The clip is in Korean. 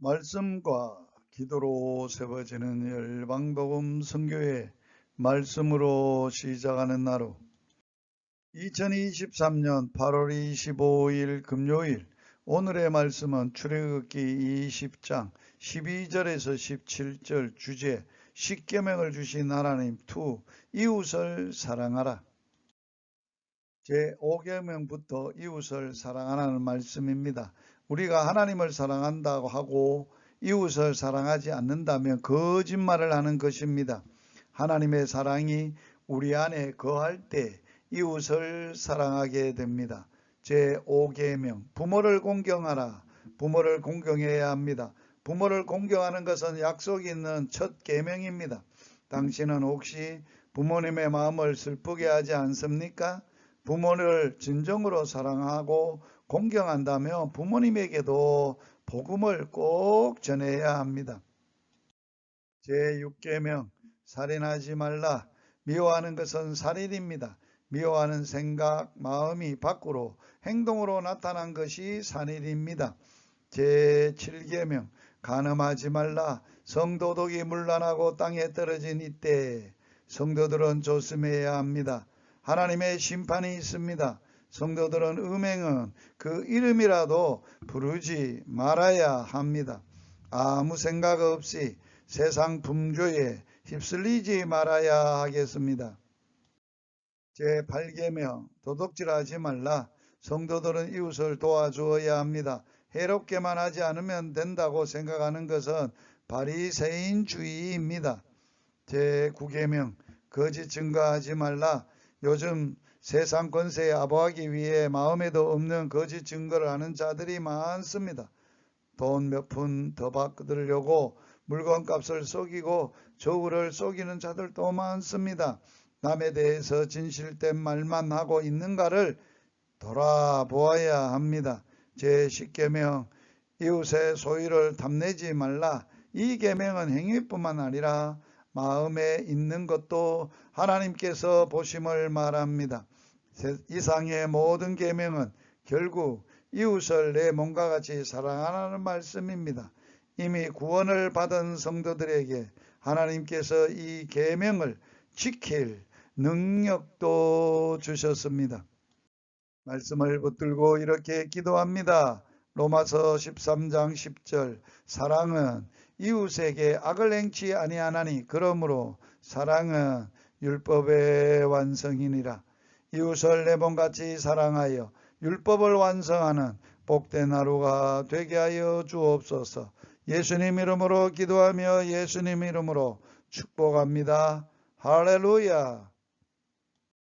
말씀과 기도로 세워지는 열방복음 선교회 말씀으로 시작하는 나루 2023년 8월 25일 금요일 오늘의 말씀은 출애굽기 20장 12절에서 17절 주제 십계명을 주신 하나님 투 이웃을 사랑하라 제5계명부터 이웃을 사랑하라는 말씀입니다. 우리가 하나님을 사랑한다고 하고 이웃을 사랑하지 않는다면 거짓말을 하는 것입니다. 하나님의 사랑이 우리 안에 거할 때 이웃을 사랑하게 됩니다. 제5계명 부모를 공경하라. 부모를 공경해야 합니다. 부모를 공경하는 것은 약속이 있는 첫 계명입니다. 당신은 혹시 부모님의 마음을 슬프게 하지 않습니까? 부모를 진정으로 사랑하고 공경한다면 부모님에게도 복음을 꼭 전해야 합니다. 제6계명 살인하지 말라 미워하는 것은 살인입니다. 미워하는 생각, 마음이 밖으로 행동으로 나타난 것이 살인입니다. 제7계명 간음하지 말라 성도덕이 문란하고 땅에 떨어진 이때 성도들은 조심해야 합니다. 하나님의 심판이 있습니다. 성도들은 음행은 그 이름이라도 부르지 말아야 합니다. 아무 생각 없이 세상 분교에 휩쓸리지 말아야 하겠습니다. 제8계명 도둑질하지 말라. 성도들은 이웃을 도와주어야 합니다. 해롭게만 하지 않으면 된다고 생각하는 것은 바리새인주의입니다. 제9계명 거짓 증거하지 말라. 요즘 세상 권세에 아부하기 위해 마음에도 없는 거짓 증거를 하는 자들이 많습니다. 돈 몇 푼 더 받으려고 물건값을 속이고 저울을 속이는 자들도 많습니다. 남에 대해서 진실된 말만 하고 있는가를 돌아보아야 합니다. 제10계명 이웃의 소유를 탐내지 말라. 이 계명은 행위뿐만 아니라 마음에 있는 것도 하나님께서 보심을 말합니다. 이상의 모든 계명은 결국 이웃을 내 몸과 같이 사랑하라는 말씀입니다. 이미 구원을 받은 성도들에게 하나님께서 이 계명을 지킬 능력도 주셨습니다. 말씀을 붙들고 이렇게 기도합니다. 로마서 13장 10절 사랑은 이웃에게 악을 행치 아니하나니 그러므로 사랑은 율법의 완성이니라. 이웃을 내 몸같이 사랑하여 율법을 완성하는 복된 하루가 되게 하여 주옵소서. 예수님 이름으로 기도하며 예수님 이름으로 축복합니다. 할렐루야.